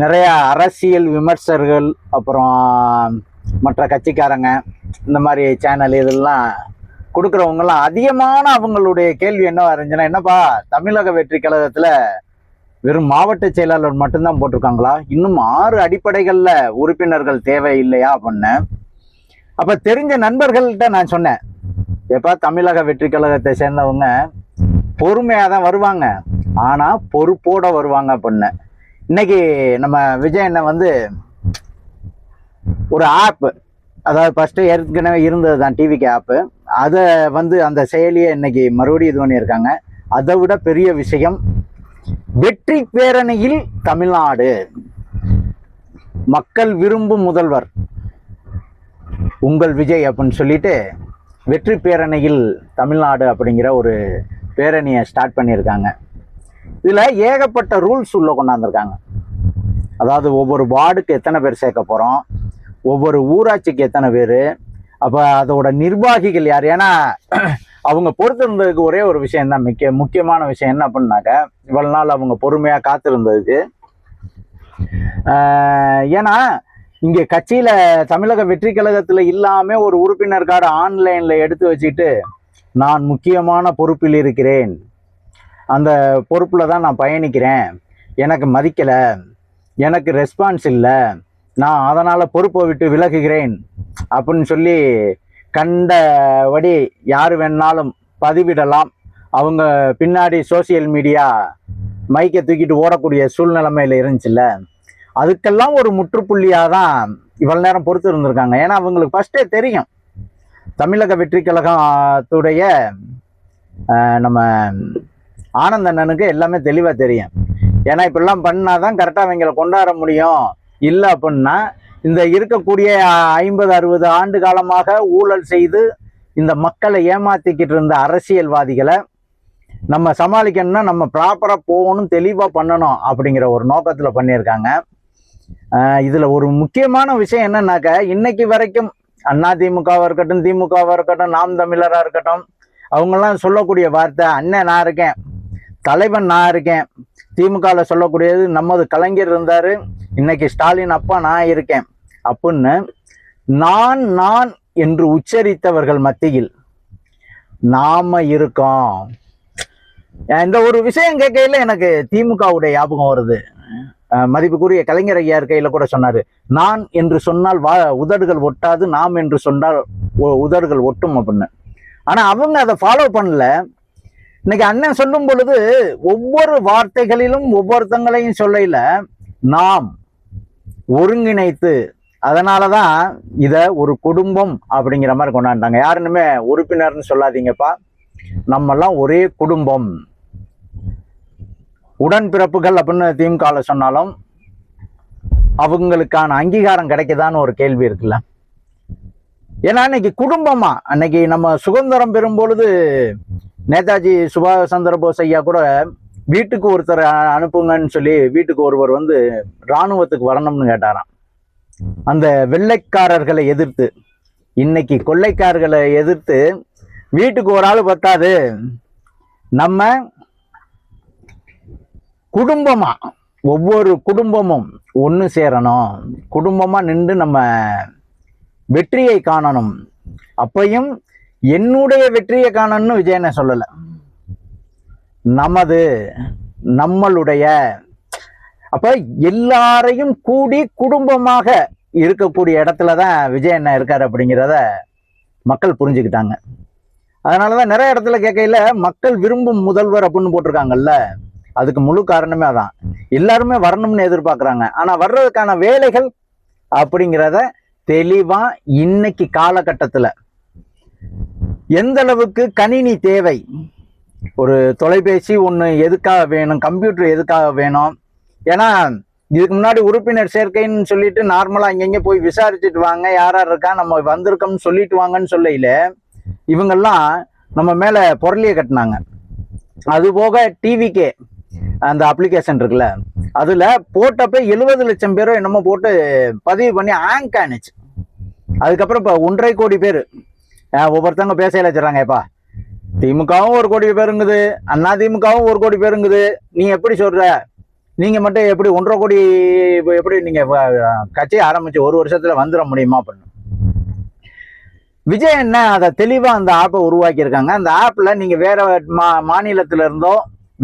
நிறைய அரசியல் விமர்சகர்கள் அப்புறம் மற்ற கட்சிக்காரங்க இந்த மாதிரி சேனல் இதெல்லாம் கொடுக்குறவங்கலாம் அதிகமான அவங்களுடைய கேள்வி என்னவா இருந்துச்சுன்னா என்னப்பா தமிழக வெற்றி கழகத்தில் வெறும் மாவட்ட செயலாளர் மட்டும்தான் போட்டிருக்காங்களா? இன்னும் ஆறு அடிப்படைகளில் உறுப்பினர்கள் தேவை இல்லையா அப்படின்னு. அப்போ தெரிஞ்ச நண்பர்கள்ட்ட நான் சொன்னேன் எப்பா தமிழக வெற்றி கழகத்தை சேர்ந்தவங்க பொறுமையாக தான் வருவாங்க. ஆனால் பொறுப்போட வருவாங்க அப்படின்னு. இன்னைக்கு நம்ம விஜய் அண்ணன் வந்து ஒரு ஆப்பு அதாவது ஃபஸ்ட்டு ஏற்கனவே இருந்தது தான் டிவிக்கு ஆப்பு அதை வந்து அந்த செயலியை இன்னைக்கு மறுபடியும் இது பண்ணியிருக்காங்க. அதை விட பெரிய விஷயம் வெற்றி பேரணியில் தமிழ்நாடு. மக்கள் விரும்பும் முதல்வர் உங்கள் விஜய் அப்படின்னு சொல்லிட்டு வெற்றி பேரணியில் தமிழ்நாடு அப்படிங்கிற ஒரு பேரணியை ஸ்டார்ட் பண்ணியிருக்காங்க. இதில் ஏகப்பட்ட ரூல்ஸ் உள்ள கொண்டாந்துருக்காங்க. அதாவது ஒவ்வொரு வார்டுக்கு எத்தனை பேர் சேர்க்க போகிறோம் ஒவ்வொரு ஊராட்சிக்கு எத்தனை பேர் அப்போ அதோட நிர்வாகிகள் யார்? ஏன்னா அவங்க பொறுத்திருந்ததுக்கு ஒரே ஒரு விஷயம் தான் முக்கிய முக்கியமான விஷயம் என்ன அப்படின்னாக்க இவ்வளவு நாள் அவங்க பொறுமையாக காத்திருந்ததுக்கு ஆஹ் ஏன்னா இங்கே கட்சியில் தமிழக வெற்றி கழகத்தில் இல்லாமல் ஒரு உறுப்பினர் கார்டு ஆன்லைனில் எடுத்து வச்சுட்டு நான் முக்கியமான பொறுப்பில் இருக்கிறேன். அந்த பொறுப்பில் தான் நான் பயணிக்கிறேன். எனக்கு மதிக்கலை. எனக்கு ரெஸ்பான்ஸ் இல்லை. நான் அதனால் பொறுப்பை விட்டு விலகுகிறேன். அப்படின்னு சொல்லி கண்டபடி யார் வேணாலும் பதிவிடலாம். அவங்க பின்னாடி சோசியல் மீடியா மைக்கை தூக்கிட்டு ஓடக்கூடிய சூழ்நிலைமையில் இருந்துச்சுல்ல. அதுக்கெல்லாம் ஒரு முற்றுப்புள்ளியாக தான் இவ்வளோ நேரம் பொறுத்து இருந்திருக்காங்க. ஏன்னா அவங்களுக்கு ஃபஸ்ட்டே தெரியும். தமிழக வெற்றி கழகத்துடைய நம்ம ஆனந்த அண்ணனுக்கு எல்லாமே தெளிவாக தெரியும். ஏன்னா இப்படிலாம் பண்ணாதான் கரெக்டாக அவங்களை கொண்டாட முடியும். இல்லை அப்படின்னா இந்த இருக்கக்கூடிய ஐம்பது அறுபது ஆண்டு காலமாக ஊழல் செய்து இந்த மக்களை ஏமாத்திக்கிட்டு இருந்த அரசியல்வாதிகளை நம்ம சமாளிக்கணும்னா நம்ம ப்ராப்பராக போகணும் தெளிவாக பண்ணணும் அப்படிங்கிற ஒரு நோக்கத்தில் பண்ணியிருக்காங்க. இதில் ஒரு முக்கியமான விஷயம் என்னன்னாக்க இன்னைக்கு வரைக்கும் அண்ணா திமுகவாக இருக்கட்டும் திமுகவாக இருக்கட்டும் நாம் தமிழராக இருக்கட்டும் அவங்கெல்லாம் சொல்லக்கூடிய வார்த்தை அண்ணன் நான் இருக்கேன். தலைவன் நான் இருக்கேன். திமுகவில் சொல்லக்கூடியது நமது கலைஞர் இருந்தார். இன்னைக்கு ஸ்டாலின் அப்பா நான் இருக்கேன். அப்படின்னு நான் நான் என்று உச்சரித்தவர்கள் மத்தியில் நாம இருக்கோம். இந்த ஒரு விஷயம் கேட்கையில் எனக்கு திமுகவுடைய ஞாபகம் வருது. மதிப்புக்குரிய கலைஞர் ஐயா இருக்கையில் கூட சொன்னார். நான் என்று சொன்னால் வா உதடுகள் ஒட்டாது நாம் என்று சொன்னால் உதடுகள் ஒட்டும் அப்படின்னு. ஆனால் அவங்க அதை ஃபாலோ பண்ணல. இன்னைக்கு அண்ணன் சொல்லும் பொழுது ஒவ்வொரு வார்த்தைகளிலும் ஒவ்வொருத்தங்களையும் சொல்லையில நாம் ஒருங்கிணைத்து அதனாலதான் இத ஒரு குடும்பம் அப்படிங்கிற மாதிரி கொண்டாண்டாங்க யாருன்னுமே உறுப்பினர்னு சொல்லாதீங்கப்பா. நம்மெல்லாம் ஒரே குடும்பம். உடன்பிறப்புகள் அப்படின்னு திமுகல சொன்னாலும் அவங்களுக்கான அங்கீகாரம் கிடைக்குதான்னு ஒரு கேள்வி இருக்குல்ல. ஏன்னா அன்னைக்கு குடும்பமா? அன்னைக்கு நம்ம சுதந்திரம் பெறும் பொழுது நேதாஜி சுபாஷ் சந்திர போஸ் ஐயா கூட வீட்டுக்கு ஒருத்தர் அனுப்புங்கன்னு சொல்லி வீட்டுக்கு ஒருவர் வந்து இராணுவத்துக்கு வரணும்னு கேட்டாராம். அந்த வெள்ளைக்காரர்களை எதிர்த்து இன்னைக்கு கொள்ளைக்காரர்களை எதிர்த்து வீட்டுக்கு ஒரு ஆள் பத்தாது. நம்ம குடும்பமா ஒவ்வொரு குடும்பமும் ஒன்று சேரணும். குடும்பமாக நின்று நம்ம வெற்றியை காணணும். அப்பையும் என்னுடைய வெற்றியை காணணும்னு விஜயனை சொல்லலை. நமது நம்மளுடைய அப்ப எல்லாரையும் கூடி குடும்பமாக இருக்கக்கூடிய இடத்துல தான் விஜய் அண்ணா இருக்காரு அப்படிங்கிறத மக்கள் புரிஞ்சுக்கிட்டாங்க. அதனாலதான் நிறைய இடத்துல கேட்கையில மக்கள் விரும்பும் முதல்வர் அப்படின்னு போட்டிருக்காங்கல்ல அதுக்கு முழு காரணமே அதான். எல்லாருமே வரணும்னு எதிர்பார்க்கிறாங்க. ஆனா வர்றதுக்கான வேலைகள் அப்படிங்கிறத தெளிவா இன்னைக்கு காலகட்டத்துல எந்த அளவுக்கு கணினி தேவை? ஒரு தொலைபேசி ஒன்று எதுக்காக வேணும்? கம்ப்யூட்டர் எதுக்காக வேணும்? ஏன்னா இதுக்கு முன்னாடி உறுப்பினர் சேர்க்கைன்னு சொல்லிட்டு நார்மலாக அங்கங்கே போய் விசாரிச்சுட்டு வாங்க. யார் யார் இருக்கா? நம்ம வந்திருக்கோம்னு சொல்லிட்டு வாங்கன்னு சொல்லையில இவங்கெல்லாம் நம்ம மேலே பொருளியை கட்டினாங்க. அது போக டிவிக்கே அந்த அப்ளிகேஷன் இருக்குல்ல அதில் போட்டப்போ எழுபது லட்சம் பேரோ என்னமோ போட்டு பதிவு பண்ணி ஆங்க் ஆனிச்சு அதுக்கப்புறம் இப்போ ஒன்றரை கோடி பேர் ஒவ்வொருத்தவங்க பேசையில வச்சுறாங்க திமுகவும் ஒரு கோடி பேருங்குது அண்ணா திமுகவும் ஒரு கோடி பேருங்குது. நீ எப்படி சொல்ற? நீங்க மட்டும் எப்படி ஒன்றரை கோடி எப்படி நீங்க கட்சியை ஆரம்பிச்சு ஒரு வருஷத்துல வந்துட முடியுமா பண்ணு விஜய் என்ன அதை தெளிவா அந்த ஆப்பை உருவாக்கியிருக்காங்க. அந்த ஆப்ல நீங்க வேற மா மாநிலத்துல இருந்தோ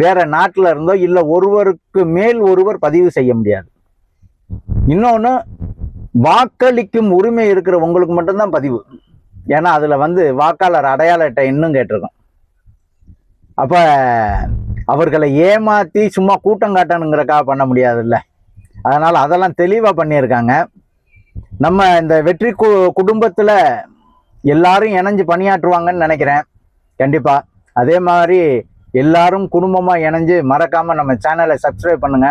வேற நாட்டுல இருந்தோ இல்ல ஒருவருக்கு மேல் ஒருவர் பதிவு செய்ய முடியாது. இன்னொன்னு வாக்களிக்கும் உரிமை இருக்கிற உங்களுக்கு மட்டும்தான் பதிவு. ஏன்னா அதில் வந்து வாக்காளர் அடையாள அட்டை இன்னும் கேட்டிருக்கோம். அப்போ அவர்களை ஏமாற்றி சும்மா கூட்டம் காட்டணுங்கிறக்காக பண்ண முடியாதுல்ல. அதனால் அதெல்லாம் தெளிவாக பண்ணியிருக்காங்க. நம்ம இந்த வெற்றி கு குடும்பத்தில் எல்லாரும் இணைஞ்சு பணியாற்றுவாங்கன்னு நினைக்கிறேன். கண்டிப்பாக அதே மாதிரி எல்லாரும் குடும்பமாக இணைஞ்சு மறக்காமல் நம்ம சேனலை சப்ஸ்கிரைப் பண்ணுங்க.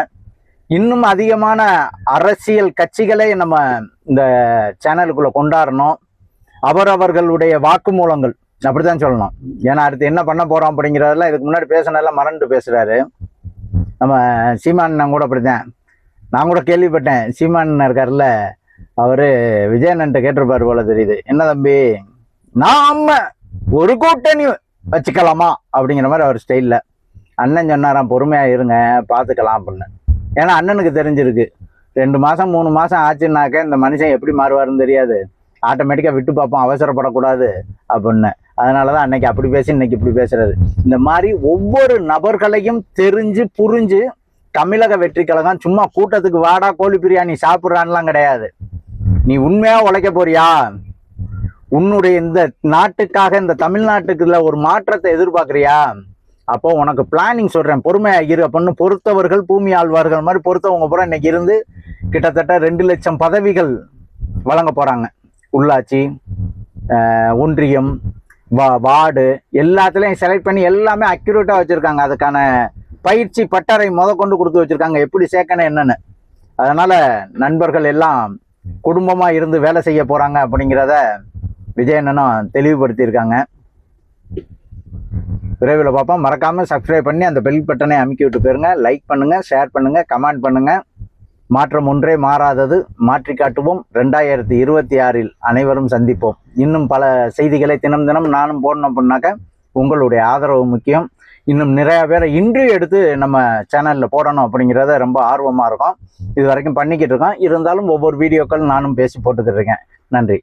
இன்னும் அதிகமான அரசியல் கட்சிகளை நம்ம இந்த சேனலுக்குள்ளே கொண்டாடணும். அவரவர்களுடைய வாக்குமூலங்கள். அப்படித்தான் சொல்லணும். ஏன்னா அடுத்து என்ன பண்ண போறோம் அப்படிங்கிறதெல்லாம் இதுக்கு முன்னாடி பேசினதெல்லாம் மறந்து பேசுறாரு. நம்ம சீமான் கூட அப்படித்தான். நான் கூட கேள்விப்பட்டேன். சீமான் இருக்காருல்ல அவரு விஜயனன்ட்டு கேட்டிருப்பாரு போல தெரியுது. என்ன தம்பி? நாம ஒரு கூட்டணி வச்சுக்கலாமா? அப்படிங்கிற மாதிரி அவர் ஸ்டைல்ல அண்ணன் சொன்னாராம் பொறுமையா இருங்க பார்த்துக்கலாம் அப்படின்னு. ஏன்னா அண்ணனுக்கு தெரிஞ்சிருக்கு. ரெண்டு மாசம் மூணு மாசம் ஆச்சுன்னாக்க இந்த மனுஷன் எப்படி மாறுவாருன்னு தெரியாது. ஆட்டோமேட்டிக்காக விட்டு பார்ப்போம் அவசரப்படக்கூடாது அப்படின்னு. அதனாலதான் அன்னைக்கு அப்படி பேசி இன்னைக்கு இப்படி பேசுறது இந்த மாதிரி ஒவ்வொரு நபர்களையும் தெரிஞ்சு புரிஞ்சு தமிழக வெற்றி கழகம் சும்மா கூட்டத்துக்கு வாடா கோழி பிரியாணி சாப்பிட்றான்லாம் கிடையாது. நீ உண்மையாக உழைக்க போறியா? உன்னுடைய இந்த நாட்டுக்காக இந்த தமிழ்நாட்டுக்குள்ள ஒரு மாற்றத்தை எதிர்பார்க்குறியா? அப்போ உனக்கு பிளானிங் சொல்கிறேன் பொறுமையாக இரு அப்படின்னு பொறுத்தவர்கள் பூமி ஆழ்வார்கள் மாதிரி பொறுத்தவங்க பூரா இன்னைக்கு இருந்து கிட்டத்தட்ட ரெண்டு லட்சம் பதவிகள் வழங்க போகிறாங்க உள்ளாட்சி ஒன்றியம் வா வார்டு எல்லாத்துலேயும் செலக்ட் பண்ணி எல்லாமே அக்யூரேட்டாக வச்சுருக்காங்க. அதுக்கான பயிற்சி பட்டறை முத கொண்டு கொடுத்து வச்சிருக்காங்க. எப்படி சேர்க்கணும் என்னென்னு. அதனால் நண்பர்கள் எல்லாம் குடும்பமாக இருந்து வேலை செய்ய போகிறாங்க அப்படிங்கிறத விஜயண்ணனும் தெளிவுபடுத்தியிருக்காங்க. விரைவில் பார்ப்போம். மறக்காமல் சப்ஸ்கிரைப் பண்ணி அந்த பெல் பட்டனை அமுக்கி விட்டு போயிருங்க. லைக் பண்ணுங்கள் ஷேர் பண்ணுங்கள் கமெண்ட் பண்ணுங்கள் மாற்றம் ஒன்றே மாறாதது. மாற்றி காட்டுவோம். ரெண்டாயிரத்தி இருபத்தி ஆறில் அனைவரும் சந்திப்போம். இன்னும் பல செய்திகளை தினம் தினம் நானும் போடணும் அப்படின்னாக்க உங்களுடைய ஆதரவு முக்கியம். இன்னும் நிறைய பேரை இன்டர்வியூ எடுத்து நம்ம சேனலில் போடணும் அப்படிங்கிறத ரொம்ப ஆர்வமாக இருக்கும். இது வரைக்கும் பண்ணிக்கிட்டு இருக்கோம். இருந்தாலும் ஒவ்வொரு வீடியோக்கள் நானும் பேசி போட்டுக்கிட்டு இருக்கேன். நன்றி.